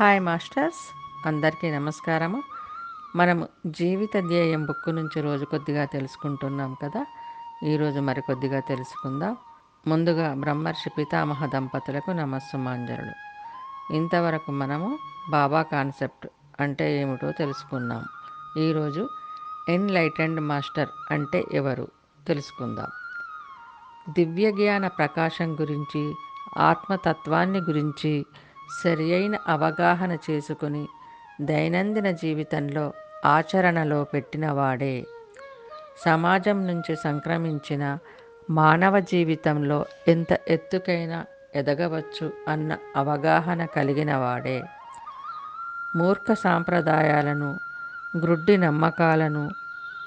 Hi masters అందరికీ నమస్కారము. మనము జీవిత ధ్యేయం బుక్ నుంచి రోజు కొద్దిగా తెలుసుకుంటున్నాం కదా. ఈరోజు మరికొద్దిగా తెలుసుకుందాం. ముందుగా బ్రహ్మర్షి పితామహ దంపతులకు నమస్సుమాంజరులు. ఇంతవరకు మనము బాబా కాన్సెప్ట్ అంటే ఏమిటో తెలుసుకున్నాం ఈరోజు ఎన్లైటెండ్ మాస్టర్ అంటే ఎవరు తెలుసుకుందాం. దివ్య జ్ఞాన ప్రకాశం గురించి ఆత్మతత్వాన్ని గురించి సరి అయిన అవగాహన చేసుకుని దైనందిన జీవితంలో ఆచరణలో పెట్టినవాడే. సమాజం నుంచి సంక్రమించిన మానవ జీవితంలో ఎంత ఎత్తుకైనా ఎదగవచ్చు అన్న అవగాహన కలిగిన వాడే మూర్ఖ సాంప్రదాయాలను గ్రుడ్డి నమ్మకాలను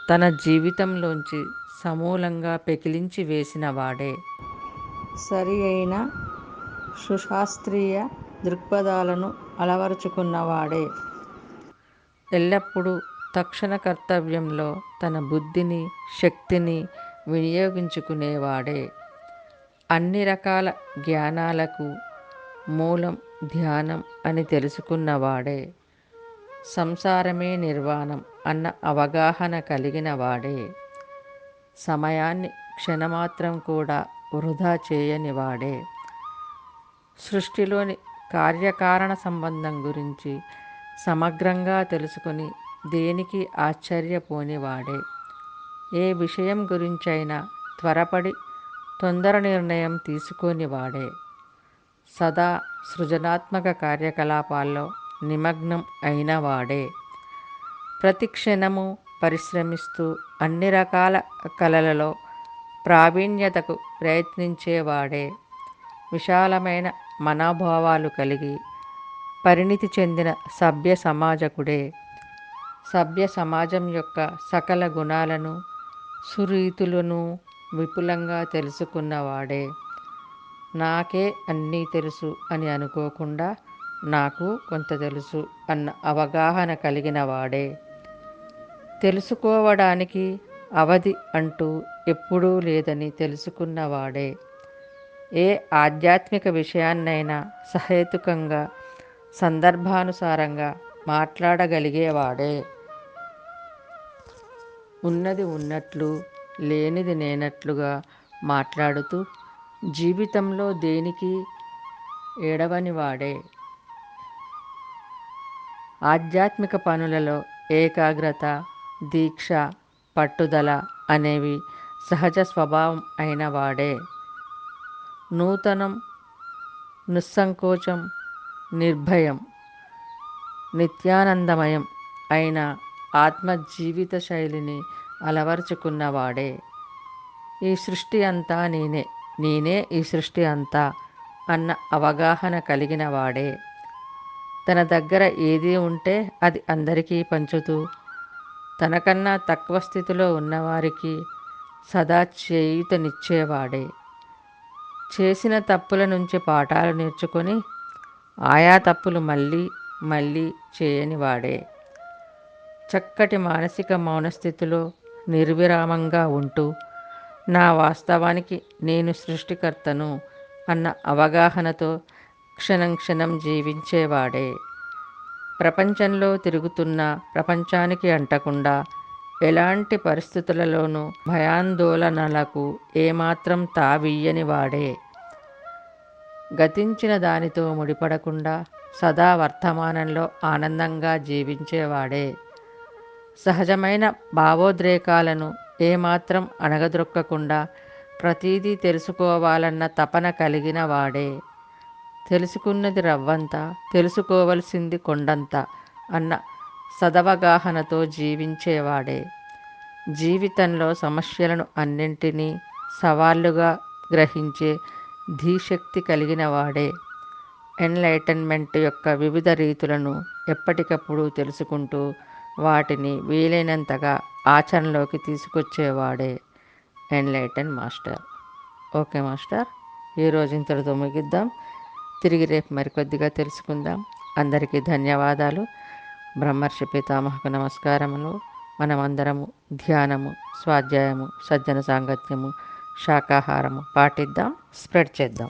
తన జీవితంలోంచి సమూలంగా పెకిలించి వేసిన వాడే సరి అయిన సుశాస్త్రీయ దృక్పథాలను అలవరుచుకున్నవాడే. ఎల్లప్పుడూ తక్షణ కర్తవ్యంలో తన బుద్ధిని శక్తిని వినియోగించుకునేవాడే. అన్ని రకాల జ్ఞానాలకు మూలం ధ్యానం అని తెలుసుకున్నవాడే. సంసారమే నిర్వాణం అన్న అవగాహన కలిగిన వాడే సమయాన్ని క్షణమాత్రం కూడా వృధా చేయని వాడే సృష్టిలోని కార్యకారణ సంబంధం గురించి సమగ్రంగా తెలుసుకుని దేనికి ఆశ్చర్యపోనివాడే. ఏ విషయం గురించైనా త్వరపడి తొందర నిర్ణయం తీసుకొనివాడే. సదా సృజనాత్మక కార్యకలాపాల్లో నిమగ్నం అయినవాడే. ప్రతి క్షణము పరిశ్రమిస్తూ అన్ని రకాల కళలలో ప్రావీణ్యతకు ప్రయత్నించేవాడే. విశాలమైన మనోభావాలు కలిగి పరిణితి చెందిన సభ్య సమాజకుడే. సభ్య సమాజం యొక్క సకల గుణాలను సురీతులను విపులంగా తెలుసుకున్నవాడే నాకే అన్నీ తెలుసు అని అనుకోకుండా నాకు కొంత తెలుసు అన్న అవగాహన కలిగిన వాడే. తెలుసుకోవడానికి అవధి అంటూ ఎప్పుడూ లేదని తెలుసుకున్నవాడే ఏ ఆధ్యాత్మిక విషయాన్నైనా సహేతుకంగా సందర్భానుసారంగా మాట్లాడగలిగేవాడే. ఉన్నది ఉన్నట్లు లేనిది లేనట్లుగా మాట్లాడుతూ జీవితంలో దేనికి ఏడవని వాడే ఆధ్యాత్మిక పనులలో ఏకాగ్రత దీక్ష పట్టుదల అనేవి సహజ స్వభావం అయిన వాడే నూతనం నిస్సంకోచం నిర్భయం నిత్యానందమయం అయిన ఆత్మ జీవిత శైలిని అలవర్చుకున్నవాడే. ఈ సృష్టి అంతా నేనే నేనే ఈ సృష్టి అంతా అన్న అవగాహన కలిగిన వాడే తన దగ్గర ఏది ఉంటే అది అందరికీ పంచుతూ తనకన్నా తక్కువ స్థితిలో ఉన్నవారికి సదా చేయుతనిచ్చేవాడే. చేసిన తప్పుల నుంచి పాఠాలు నేర్చుకొని ఆయా తప్పులు మళ్ళీ మళ్ళీ చేయని వాడే. చక్కటి మానసిక మౌనస్థితిలో నిర్విరామంగా ఉంటూ నా వాస్తవానికి నేను సృష్టికర్తను అన్న అవగాహనతో క్షణం క్షణం జీవించేవాడే. ప్రపంచంలో తిరుగుతున్న ప్రపంచానికి అంటకుండా ఎలాంటి పరిస్థితులలోనూ భయాందోళనలకు ఏమాత్రం తావియ్యని వాడే. గతించిన దానితో ముడిపడకుండా సదా వర్తమానంలో ఆనందంగా జీవించేవాడే. సహజమైన భావోద్రేకాలను ఏమాత్రం అణగద్రొక్కకుండా ప్రతీదీ తెలుసుకోవాలన్న తపన కలిగిన వాడే. తెలుసుకున్నది రవ్వంత తెలుసుకోవలసింది కొండంత అన్న సదవగాహనతో జీవించేవాడే. జీవితంలో సమస్యలను అన్నింటినీ సవాళ్ళుగా గ్రహించే ధీశక్తి కలిగిన వాడే ఎన్లైటన్మెంట్ యొక్క వివిధ రీతులను ఎప్పటికప్పుడు తెలుసుకుంటూ వాటిని వీలైనంతగా ఆచరణలోకి తీసుకొచ్చేవాడే. Enlighten master. ఓకే మాస్టర్ ఈరోజు ఇంతటితో ముగిద్దాం. తిరిగి రేపు మరికొద్దిగా తెలుసుకుందాం. అందరికీ ధన్యవాదాలు. బ్రహ్మర్షి పితామహకు నమస్కారములు. మనమందరము ధ్యానము స్వాధ్యాయము సజ్జన సాంగత్యము శాకాహారము పాటిద్దాం స్ప్రెడ్ చేద్దాం.